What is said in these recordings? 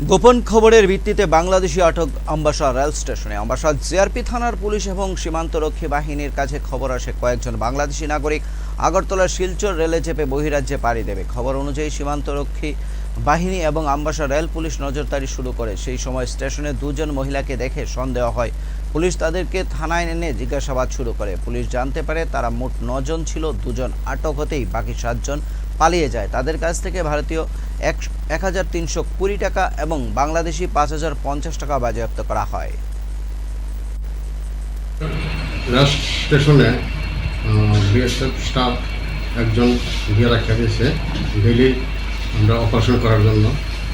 গোপন খবরের ভিত্তিতে বাংলাদেশি আটক আম্বাসা রেল স্টেশনে। আম্বাসা জিআরপি থানার পুলিশ এবং সীমান্তরক্ষী বাহিনীর কাছে খবর আসে কয়েকজন বাংলাদেশি নাগরিক। আগরতলার শিলচর রেলে চেপে বহিরাজ্যে পাড়ি দেবে। খবর অনুযায়ী সীমান্তরক্ষী বাহিনী এবং আম্বাসা রেল পুলিশ নজরদারি শুরু করে। সেই সময় স্টেশনে দুজন মহিলাকে দেখে সন্দেহ হয়। পুলিশ তাদেরকে থানায় এনে জিজ্ঞাসাবাদ শুরু করে। পুলিশ জানতে পারে তারা মোট নজন ছিল, দুজন আটক হতেই বাকি সাতজন পালিয়ে যায়। তাদের কাছ থেকে ভারতীয় এক হাজার তিনশো কুড়ি টাকা এবং বাংলাদেশি পাঁচ হাজার পঞ্চাশ টাকা বাজেয়াপ্ত করা হয়। স্টেশনে বিএসএফ স্টাফ একজন দিয়ে রাখা ডেলি আমরা অপারেশন করার জন্য।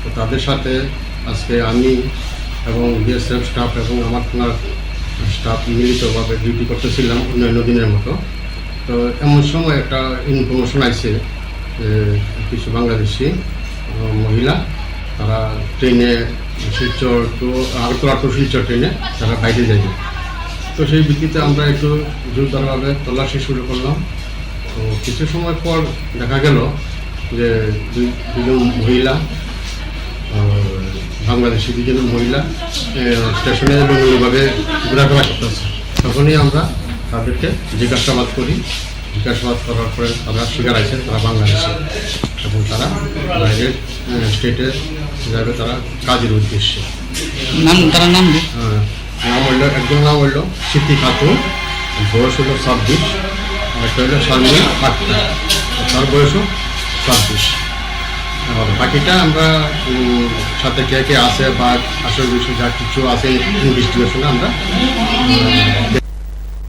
তো তাদের সাথে আজকে আমি এবং বিএসএফ স্টাফ এবং আমার থানার স্টাফ মিলিতভাবে ডিউটি করতেছিলাম অন্যান্য দিনের মতো। তো এমন সময় একটা ইনফরমেশন যে কিছু বাংলাদেশি মহিলা, তারা ট্রেনে শিলচর টু আগরতলা টু শিলচর ট্রেনে তারা বাইরে যাবে তো সেই ভিত্তিতে আমরা একটু জোরদারভাবে তল্লাশি শুরু করলাম। তো কিছু সময় পর দেখা গেল যে দুই দুজন মহিলা বাংলাদেশি দুজন মহিলা স্টেশনে বিভিন্নভাবে ঘোরাফেরা করতেছে। তখনই আমরা তাদেরকে জিজ্ঞাসাবাদ করি। জিজ্ঞাসাবাদ করার পরে তারা স্বীকার আছে তারা বাংলাদেশে। এবং তারা বাইরের স্টেটে যাবে তারা কাজের উদ্দেশ্যে। নাম তার নাম নাম হইল একজন নাম হইল স্মৃতি খাতুন বয়স হলো ছাব্বিশ আর একটা হইল আক্তার। তার বয়সও ছাব্বিশ আর বাকিটা আমরা সাথে কে কে আছে বা আসল যা কিছু আছে ইনভেস্টিগেশনে আমরা